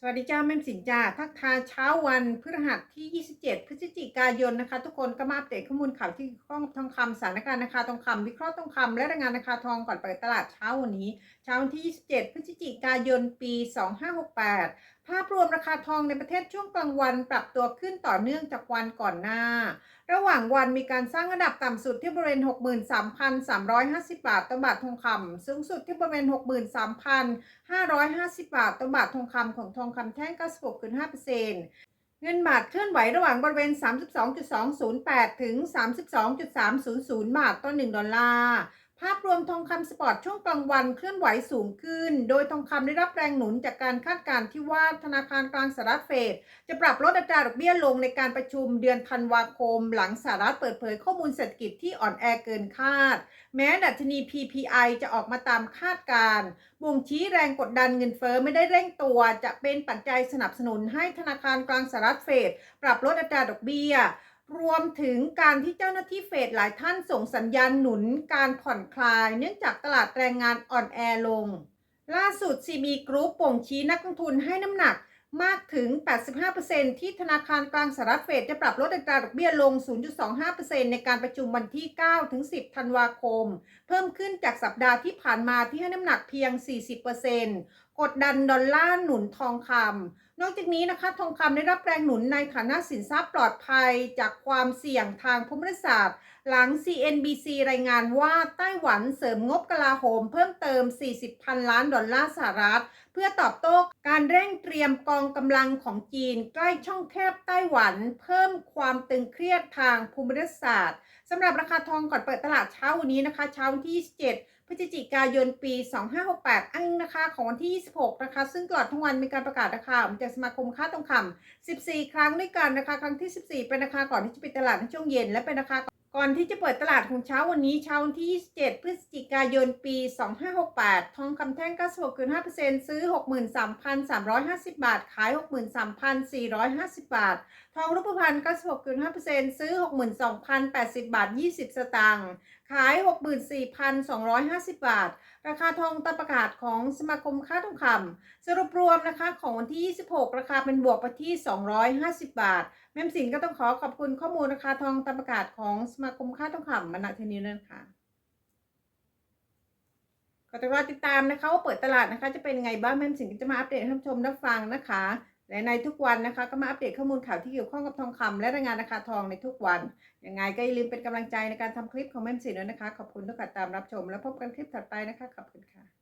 สวัสดีจ้าแม่สินจ้าทักทายเช้าวันพฤหัสที่ 27 พฤศจิกายนนะคะ ทุกคนก็มาอัปเดตข้อมูลข่าวที่ข้องทองคำสถานการณ์ราคาทองคำวิเคราะห์ทองคำและรายงานราคาทองก่อนเปิดตลาดเช้าวันนี้ เช้าวันที่ 27 พฤศจิกายนปี 2568 ภาพรวมราคาทองในประเทศช่วงกลางวันปรับตัวขึ้นต่อเนื่องจากวันก่อนหน้า ระหว่างวันมีการสร้างระดับต่ำสุดที่บริเวณ 63,350 บาทต่อบาททองคำสูงสุดที่บริเวณ 63,550 บาทต่อบาททองคำของทองคำแท่ง 96.5%เงินบาทเคลื่อนไหวระหว่างบริเวณ 32.208 ถึง 32.300 บาทต่อ 1 ดอลลาร์ ภาพรวมทองคำสปอร์ตช่วงกลางวันเคลื่อนไหวสูงขึ้น โดยทองคำได้รับแรงหนุนจากการคาดการณ์ที่ว่าธนาคารกลางสหรัฐเฟดจะปรับลดอัตราดอกเบี้ยลงในการประชุมเดือนธันวาคม หลังสหรัฐเปิดเผยข้อมูลเศรษฐกิจที่อ่อนแอเกินคาด แม้ดัชนี PPI จะออกมาตามคาดการณ์บ่งชี้แรงกดดันเงินเฟ้อไม่ได้เร่งตัว จะเป็นปัจจัยสนับสนุนให้ธนาคารกลางสหรัฐเฟดปรับลดอัตราดอกเบี้ย รวมถึงการที่เจ้าหน้าที่เฟดหลายท่านส่งสัญญาณหนุนการผ่อนคลาย เนื่องจากตลาดแรงงานอ่อนแอลง ล่าสุด CB Group ป่งชี้นักลงทุนให้น้ำหนักมากถึง 85%ที่ธนาคารกลางสหรัฐเฟดจะปรับลดอัตราดอกเบี้ยลง 0.25%ในการประชุมวันที่ 9 ถึง 10 ธันวาคม เพิ่มขึ้นจากสัปดาห์ที่ผ่านมาที่ให้น้ำหนักเพียง 40%กดดันดอลลาร์หนุนทองคำ นอกจากนี้นะคะทองคำได้รับแรงหนุนในฐานะสินทรัพย์ปลอดภัยจากความเสี่ยงทางภูมิศาสตร์ หลัง CNBC รายงานว่าไต้หวันเสริมงบกลาโหมเพิ่มเติม 40 พันล้านดอลลาร์สหรัฐ เพื่อตอบโต้การเร่งเตรียมกองกำลังของจีน ใกล้ช่องแคบไต้หวัน เพิ่มความตึงเครียดทางภูมิศาสตร์สำหรับราคาทองก่อนเปิดตลาดเช้าวันนี้นะคะ เช้าที่ 27 พฤศจิกายนปี 2568อ้างนะคะของวันที่ 26 นะคะ ซึ่งตลอดทั้งวันมีการประกาศราคาออกมาจากสมาคมค่าทองคำ14 ครั้งด้วยกันนะคะ ครั้งที่ 14 เป็นราคาก่อนที่จะปิดตลาดในช่วงเย็น และเป็นราคา ก่อนที่จะเปิดตลาดของเช้าวันนี้เช้าวันที่ 27 พฤศจิกายน ปี 2568 ทองคำแท่ง 96.5%ซื้อ 63,350 บาท ขาย 63,450 บาท ทองรูปพรรณ96.5%ซื้อ 62,080 บาท 20 สตางค์ ขาย 64,250 บาท ราคาทองตามประกาศของสมาคมค้าทองคำสรุปรวมนะคะของวันที่ 26 ราคาเป็นบวกไปที่ 250 บาท แม่มสินก็ต้องขอขอบคุณข้อมูลราคาทองตามประกาศของสมาคมค้าทองคำมาณที่นี้นะคะก็ต้องรอติดตามนะคะว่าเปิดตลาดนะคะ จะเป็นไงบ้างแม่สินจะมาอัปเดตให้ท่านชมได้ฟังนะคะ และในทุกวันนะคะ ก็มาอัปเดตข้อมูลข่าวที่เกี่ยวข้องกับทองคำและรายงานราคาทองในทุกวันยังไงก็อย่าลืมเป็นกำลังใจในการทำคลิปของแม่สินด้วยนะคะ ขอบคุณทุกการตามรับชม แล้วพบกันคลิปถัดไปนะคะขอบคุณค่ะ